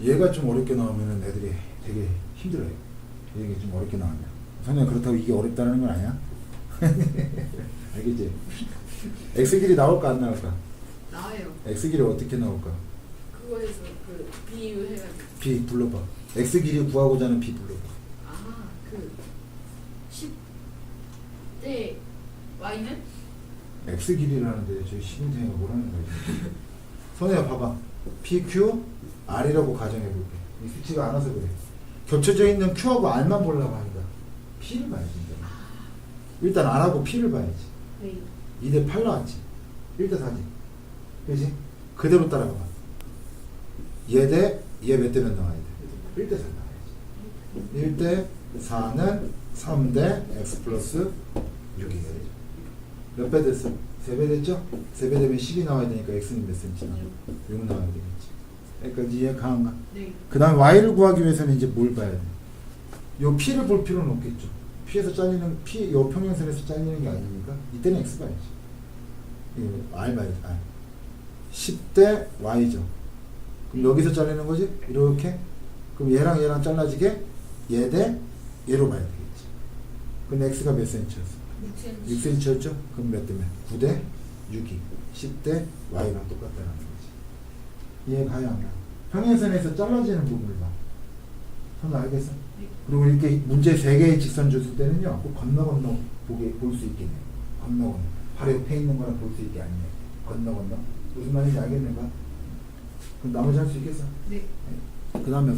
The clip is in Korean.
얘가 좀 어렵게 나오면 애들이 되게 힘들어요. 이게 좀 어렵게 나오면. 선생님 그렇다고 이게 어렵다는 건 아니야? 알겠지? x 길이 나올까 안 나올까? 나와요. x 길이 어떻게 나올까? 그거에서 그 비유해가지고 b 불러봐. x 길이 구하고자 하는 b 불러봐. 아 그 10대 y는 x 길이라는데 저희 시민생이가 뭐라는 거야? 선혜야 봐봐. pq r이라고 가정해볼게. 이 수치가 안 와서 그래. 겹쳐져 있는 q하고 r만 보려고 하니까 p를 봐야지. 일단 r하고 p를 봐야지. 네. 2대 8 나왔지. 1대 4지. 그지? 그대로 따라가 봐. 얘 대, 얘 몇 대면 나와야 돼? 1대 4 나와야지. 1대 4는 3대 x 플러스 6이 되죠. 몇 배 됐어? 3배 됐죠? 3배 되면 10이 나와야 되니까 x는 몇 cm 나와? 6 나와야 되겠지. 여기까지 이해 가한가? 네. 그 다음에 y를 구하기 위해서는 이제 뭘 봐야 돼? 요 p를 볼 필요는 없겠죠. p에서 잘리는 p 요 평행선에서 잘리는 게 아니니까 이때는 x 봐야지. 이거 r 봐야지. r. 10대 y죠. 그럼 여기서 잘리는 거지? 이렇게. 그럼 얘랑 얘랑 잘라지게 얘 대 얘로 봐야 되겠지. 그럼 x가 몇 cm였어? 6cm. 6cm였죠? 그럼 몇 대면? 9대 6이 10대 y랑 똑같다는 거지. 이해 가야 안 가? 평행선에서 잘라지는 부분을 봐. 선 알겠어? 네. 그리고 이렇게 문제 3개의 직선 줬을 때는요, 꼭 건너 건너 보게 볼 수 있게 해. 건너 건너. 바로 옆에 있는 거랑 볼 수 있게 아니네. 건너 건너. 무슨 말인지 알겠네, 봐. 그럼 나머지 할 수 있겠어? 네. 그 다음에